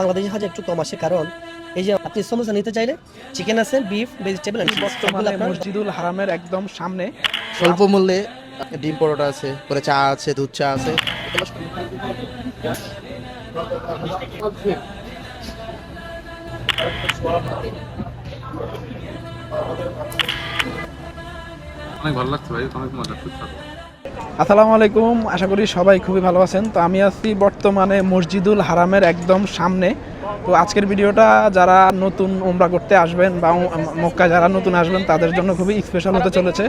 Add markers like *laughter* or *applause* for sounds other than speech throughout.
বাংলাদেশি হাজার একটু কম আসে কারণ এই যে আপনি সমোসা নিতে চাইলে চিকেন আছে বিফ ভেজিটেবল বর্তমানে মসজিদুল হারামের একদম সামনে। স্বল্প মূল্যে ডিম পরোটা আছে পরে চা আছে দুধ চা আছে। অনেক ভালো লাগছে ভাই অনেক মজা সুস্বাদু আসসালামু আলাইকুম। আশা করি সবাই খুবই ভালো আছেন। তো আমি আছি বর্তমানে মসজিদুল হারামের একদম সামনে। তো আজকের ভিডিওটা যারা নতুন উমরা করতে আসবেন বা মক্কা যারা নতুন আসবেন, তাদের জন্য খুবই স্পেশাল হতে চলেছে।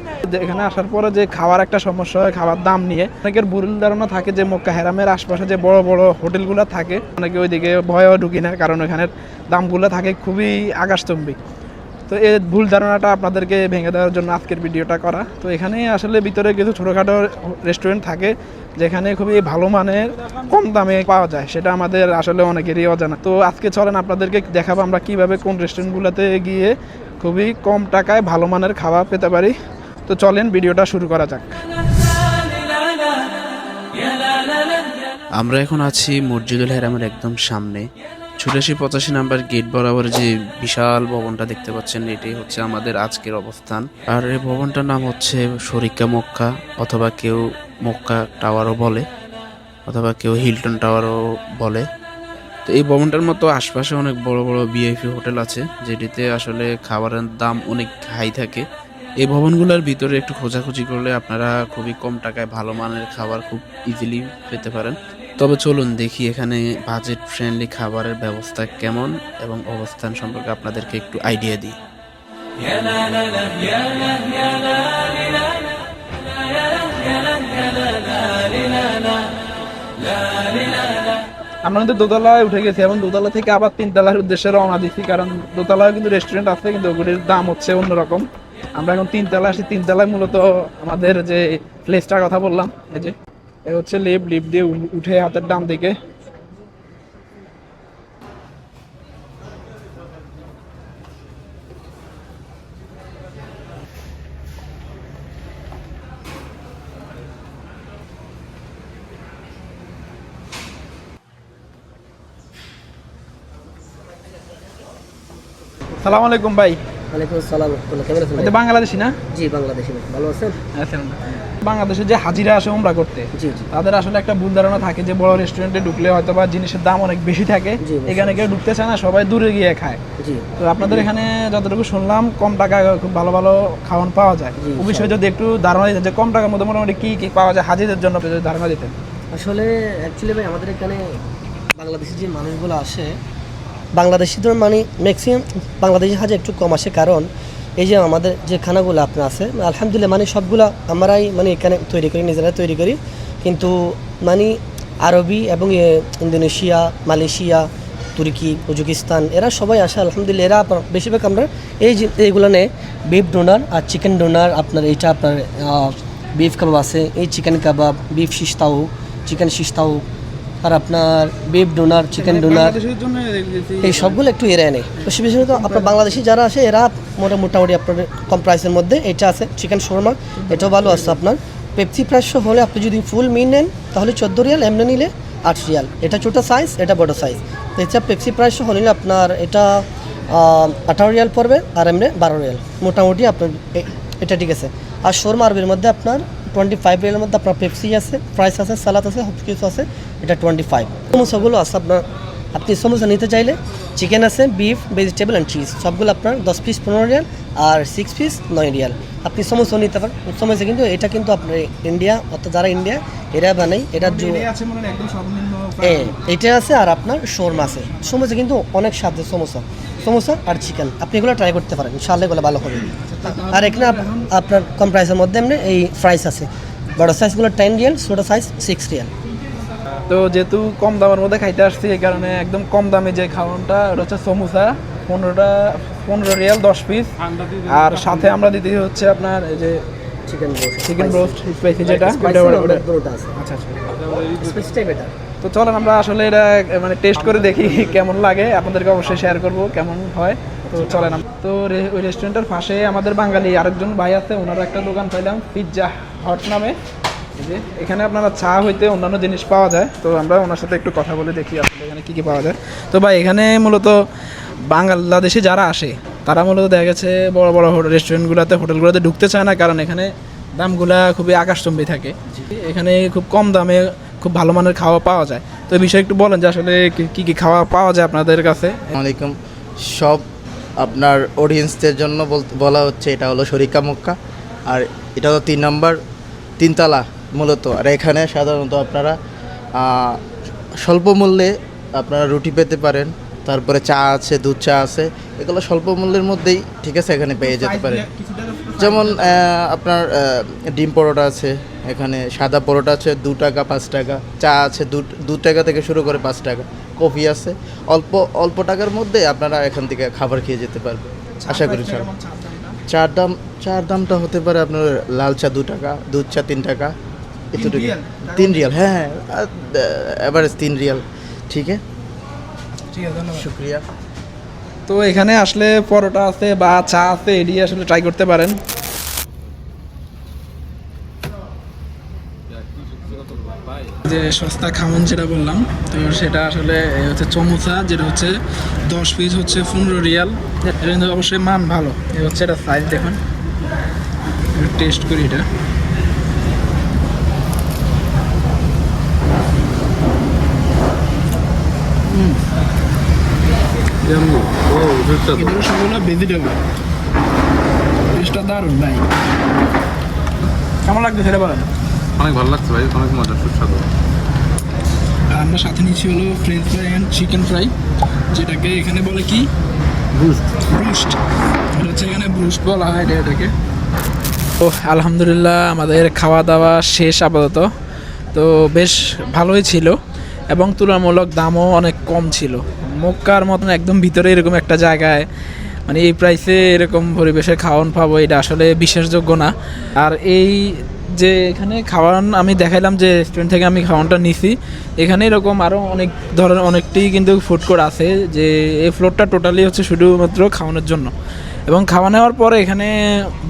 এখানে আসার পরে যে খাওয়ার একটা সমস্যা হয় খাবার দাম নিয়ে, অনেকের ভুল ধারণা থাকে যে মক্কা হেরামের আশপাশে যে বড় বড় হোটেলগুলো থাকে, অনেকে ওইদিকে ভয়ও ঢুকি না, কারণ ওখানের দামগুলো থাকে খুবই আকাশচম্বী। তো এই ভুল ধারণাটা আপনাদেরকে ভেঙে দেওয়ার জন্য আজকের ভিডিওটা করা। তো এখানে আসলে ভিতরে কিছু ছোটোখাটো রেস্টুরেন্ট থাকে, যেখানে খুবই ভালো মানের কম দামে পাওয়া যায়, সেটা আমাদের আসলে অনেকেরই অজানা। তো আজকে চলেন আপনাদেরকে দেখাবো আমরা কীভাবে কোন রেস্টুরেন্টগুলোতে গিয়ে খুবই কম টাকায় ভালো মানের খাওয়া পেতে পারি। তো চলেন ভিডিওটা শুরু করা যাক। আমরা এখন আছি মসজিদুল হেরামের একদম সামনে। চুরাশি পঁচাশি নাম্বার গেট বরাবর যে বিশাল ভবনটা দেখতে পাচ্ছেন, এটাই হচ্ছে আমাদের আজকের অবস্থান। আর এই ভবনটার নাম হচ্ছে শরিকা মক্কা, অথবা কেউ মক্কা টাওয়ারও বলে, অথবা কেউ হিলটন টাওয়ারও বলে। তো এই ভবনটার মতো আশপাশে অনেক বড় বড় ভিআইপি হোটেল আছে, যেটিতে আসলে খাবারের দাম অনেক হাই থাকে। এই ভবনগুলোর ভিতরে একটু খোঁজাখুঁজি করলে আপনারা খুবই কম টাকায় ভালো মানের খাবার খুব ইজিলি পেতে পারেন। তবে চলুন দেখি এখানে বাজেট ফ্রেন্ডলি খাবারের ব্যবস্থা কেমন এবং অবস্থান সম্পর্কে আপনাদেরকে একটু আইডিয়া দিই। আমরা কিন্তু দোতলায় উঠে গেছি এবং দোতলা থেকে আবার তিনতলার উদ্দেশ্যে রওনা দিচ্ছি কারণ দোতলায় কিন্তু রেস্টুরেন্ট আছে, কিন্তু ওগুলির দাম হচ্ছে অন্যরকম। আমরা এখন তিনতলা আসি। তিনতলায় মূলত আমাদের যে প্লেসটার কথা বললাম, এই যে এ হচ্ছে লিফট লিফট দিয়ে উঠে হাতের ডান দিকে। সালাম আলাইকুম ভাই। ওয়ালাইকুম আসসালাম। রহমতুল্লাহ কেমন আছেন এটা বাংলাদেশি না? জি বাংলাদেশি। ভালো আছেন? আছেন। বাংলাদেশে যে হাজিরা আসে উমরা করতে তাদের আসলে একটা ভুল ধারণা থাকে যে বড় রেস্টুরেন্টে ঢুকলে হয়তো বা জিনিসের দাম অনেক বেশি থাকে। এখানে কেউ ঢুকতে চায় না সবাই দূরে গিয়ে খায়। তো আপনাদের এখানে যতটুকু শুনলাম কম টাকায় খুব ভালো ভালো খাওয়ান পাওয়া যায়। ও বিষয়ে যদি একটু ধারণা দিতেন যে কম টাকার মধ্যে মোটামুটি কি কি পাওয়া যায় হাজিদের জন্য যদি ধারণা দিতেন। আসলে অ্যাকচুয়ালি ভাই আমাদের এখানে বাংলাদেশি যে মানুষগুলো আসে বাংলাদেশিদের মানে ম্যাক্সিমাম বাংলাদেশি হাজার একটু কম আসে। কারণ এই যে আমাদের যে খানাগুলো আপনার আছে, আলহামদুলিল্লাহ মানে সবগুলা আমরাই মানে এখানে তৈরি করি নিজেরা তৈরি করি। কিন্তু মানে আরবি এবং ইন্দোনেশিয়া, মালয়েশিয়া, তুর্কি, উজবেকিস্তান, এরা সবাই আসে, আলহামদুলিল্লাহ। এরা আপনার বেশিরভাগ আমরা এই যে এইগুলো নেই বিফ ডোনার আর চিকেন ডোনার আপনার এইটা আপনার বিফ কাবাব আছে। এই চিকেন কাবাব বিফ শিস্তাও চিকেন শিস্তাও আর আপনার বিফ ডোনার চিকেন ডোনার এই সবগুলো একটু এড়ায় নেই। বেশি বিশেষত আপনার বাংলাদেশি যারা আসে এরা মোটা মোটামুটি আপনার কম প্রাইসের মধ্যে এটা আছে চিকেন শোরমা এটাও ভালো আছে আপনার। পেপসি প্রাইস হলে আপনি যদি ফুল মিন নেন তাহলে চোদ্দ রিয়াল এমনি নিলে আট রিয়াল। এটা ছোটো সাইজ এটা বড় সাইজ তো এছাড়া পেপসি প্রাইস হলে আপনার এটা আঠারো রিয়াল পড়বে আর এমনি বারো রিয়াল। মোটামুটি আপনার এটা ঠিক আছে। আর শোরমা আরবির মধ্যে আপনার টোয়েন্টি ফাইভ রিয়ালের মধ্যে আপনার পেপসি আছে ফ্রাইস আছে সালাদ আছে সব কিছু আছে, এটা টোয়েন্টি ফাইভ সমস্যাগুলো আছে আপনার আপনি সমোসা নিতে চাইলে চিকেন আছে বিফ ভেজিটেবল অ্যান্ড চিজ সবগুলো আপনার দশ পিস পনেরো রিয়াল আর সিক্স পিস নয় রিয়াল। আপনি সমোসা নিতে পারেন। সমোসা কিন্তু এটা কিন্তু আপনার ইন্ডিয়া অর্থাৎ যারা ইন্ডিয়া এরা বানাই এটা এটা আছে আর আপনার শোরমা আছে। সমোসা কিন্তু অনেক স্বাদের সমোসা। সমোসা আর চিকেন। আপনি এগুলো ট্রাই করতে পারেন। ইনশাআল্লাহ এগুলো ভালো হবে। আর এখানে আপনার কম প্রাইসের মধ্যে এমনি এই ফ্রাইস আছে। বড় সাইজগুলো টেন রিয়াল ছোটো সাইজ সিক্স রিয়াল। তো যেহেতু কম দামের মধ্যে খাইতে আসছি এই কারণে একদম কম দামে যে খাওয়ানটা ওটা হচ্ছে সমোসা পনেরোটা পনেরো রিয়াল দশ পিস আর সাথে আমরা দিতে হচ্ছে আপনার এই যে chicken roast chicken roast spicy যেটা আচ্ছা আচ্ছা। তো চলেন আমরা আসলে এটা মানে টেস্ট করে দেখি *laughs* কেমন লাগে। আপনাদেরকে অবশ্যই শেয়ার করব কেমন হয়। তো চলেন আম- তো রে- ওই রেস্টুরেন্টের পাশে আমাদের বাঙালি আরেকজন ভাই আছে ওনার একটা দোকান পাইলাম পিৎজা হট নামে। এখানে আপনারা চা হইতে অন্যান্য জিনিস পাওয়া যায় তো আমরা ওনার সাথে একটু কথা বলে দেখি আসলে এখানে কী কী পাওয়া যায়। তো ভাই এখানে মূলত বাংলাদেশে যারা আসে তারা মূলত দেখা গেছে বড় বড় রেস্টুরেন্টগুলোতে হোটেলগুলোতে ঢুকতে চায় না কারণ এখানে দামগুলা খুবই আকাশচম্বী থাকে। এখানে খুব কম দামে খুব ভালো মানের খাওয়া পাওয়া যায়। তো এই বিষয়ে একটু বলেন যে আসলে কী কি খাওয়া পাওয়া যায় আপনাদের কাছে? আসসালামাইকুম সব আপনার অডিয়েন্সদের জন্য বল- বলা হচ্ছে এটা হলো শরিকা মক্কা আর এটা হলো তিন নম্বর তিনতলা। মূলত। আর এখানে সাধারণত আপনারা স্বল্প মূল্যে আপনারা রুটি পেতে পারেন তারপরে চা আছে দুধ চা আছে এগুলো স্বল্প মূল্যের মধ্যেই ঠিক আছে এখানে পেয়ে যেতে পারেন। যেমন আপনার ডিম পরোটা আছে এখানে সাদা পরোটা আছে দু টাকা পাঁচ টাকা চা আছে দু দু টাকা থেকে শুরু করে পাঁচ টাকা কফি আছে অল্প অল্প টাকার মধ্যে আপনারা এখান থেকে খাবার খেয়ে যেতে পারবেন। আশা করি স্যার চার দাম চার দামটা হতে পারে আপনার লাল চা দু টাকা দুধ চা তিন টাকা এতটুকু। তিন রিয়াল হ্যাঁ এভারেজ তিন রিয়াল ঠিক আছে? শুক্রিয়া। তো এখানে আসলে পরোটা আছে বা চা আছে এটি আসলে ট্রাই করতে পারেন। যে সস্তা খামন যেটা বললাম তো সেটা আসলে হচ্ছে চমুচা যেটা হচ্ছে দশ পিস হচ্ছে পনেরো রিয়াল। এটা কিন্তু অবশ্যই মান ভালো। এ হচ্ছে এটা সাইজ দেখুন। টেস্ট করি এটা ও সুস্বাদু এগুলো সবগুলো ভেজিটেবল টেস্টটা দারুণ কেমন অনেক ভালো লাগছে ভাই অনেক মজা আমরা সাথে নিচ্ছি হলো French fry and chicken fry যেটাকে এখানে বলে কি ব্রুস্ট এটা হচ্ছে এখানে ব্রুস্ট বলা এটা এটাকে তো আলহামদুলিল্লাহ, আমাদের খাওয়া দাওয়া শেষ আপাতত। তো বেশ ভালোই ছিল। এবং তুলনামূলক দামও অনেক কম ছিল। মক্কার মতন একদম ভিতরে এরকম একটা জায়গায় মানে এই প্রাইসে এরকম পরিবেশে খাওয়ান পাবো, এটা আসলে বিশ্বাসযোগ্য না। আর এই যে এখানে খাওয়ান, আমি দেখাইলাম যে রেস্টুরেন্ট থেকে আমি খাওয়ানটা নিছি। এখানে এরকম আরও অনেক ধরনের, অনেকটি কিন্তু ফুড কোর্ট আছে যে এই ফ্লোরটা টোটালি হচ্ছে শুধুমাত্র খাওয়ানোর জন্য। এবং খাওয়া নেওয়ার পরে এখানে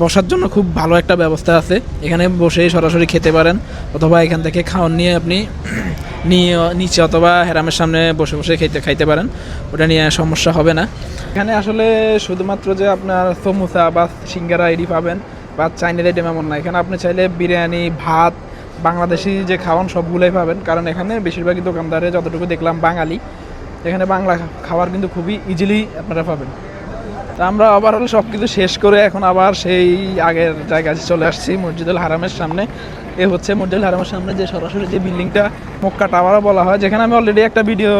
বসার জন্য খুব ভালো একটা ব্যবস্থা আছে। এখানে বসে সরাসরি খেতে পারেন, অথবা এখান থেকে খাওয়ান নিয়ে আপনি নিয়ে নিচে অথবা হেরামের সামনে বসে বসে খেতে খাইতে পারেন। ওটা নিয়ে সমস্যা হবে না। এখানে আসলে শুধুমাত্র যে আপনার সমুসা বা সিঙ্গারা এডি পাবেন বা চাইনিজ আইটেম এমন না। এখানে আপনি চাইলে বিরিয়ানি, ভাত, বাংলাদেশি যে খাওয়ান সবগুলোই পাবেন। কারণ এখানে বেশিরভাগই দোকানদারে যতটুকু দেখলাম বাঙালি, এখানে বাংলা খাবার কিন্তু খুবই ইজিলি আপনারা পাবেন। আমরা ওভারঅল সব কিছু শেষ করে এখন আবার সেই আগের জায়গায় চলে আসছি মসজিদুল হারামের সামনে। এ হচ্ছে মসজিদুল হারামের সামনে যে সরাসরি যে বিল্ডিংটা, মক্কা টাওয়ারও বলা হয়, যেখানে আমি অলরেডি একটা ভিডিও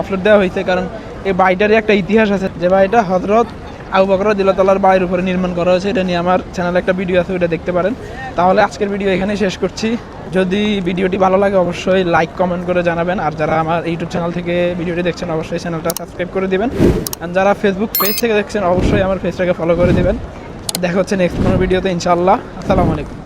আপলোড দেওয়া হয়েছে, কারণ এই বাড়িটারই একটা ইতিহাস আছে। যে বাড়িটা হজরত আবু বকর দিলতলার বাড়ির উপরে নির্মাণ করা হয়েছে, এটা নিয়ে আমার চ্যানেলে একটা ভিডিও আছে ওটা দেখতে পারেন। তাহলে আজকের ভিডিও এখানেই শেষ করছি। যদি ভিডিওটি ভালো লাগে, অবশ্যই লাইক কমেন্ট করে জানাবেন। আর যারা আমার ইউটিউব চ্যানেল থেকে ভিডিওটি দেখছেন, অবশ্যই চ্যানেলটা সাবস্ক্রাইব করে দিবেন। আর যারা ফেসবুক পেজ থেকে দেখছেন, অবশ্যই আমার পেজটাকে ফলো করে দেবেন। দেখা হচ্ছে নেক্সট কোনো ভিডিওতে ইনশাআল্লাহ। আসসালামু আলাইকুম।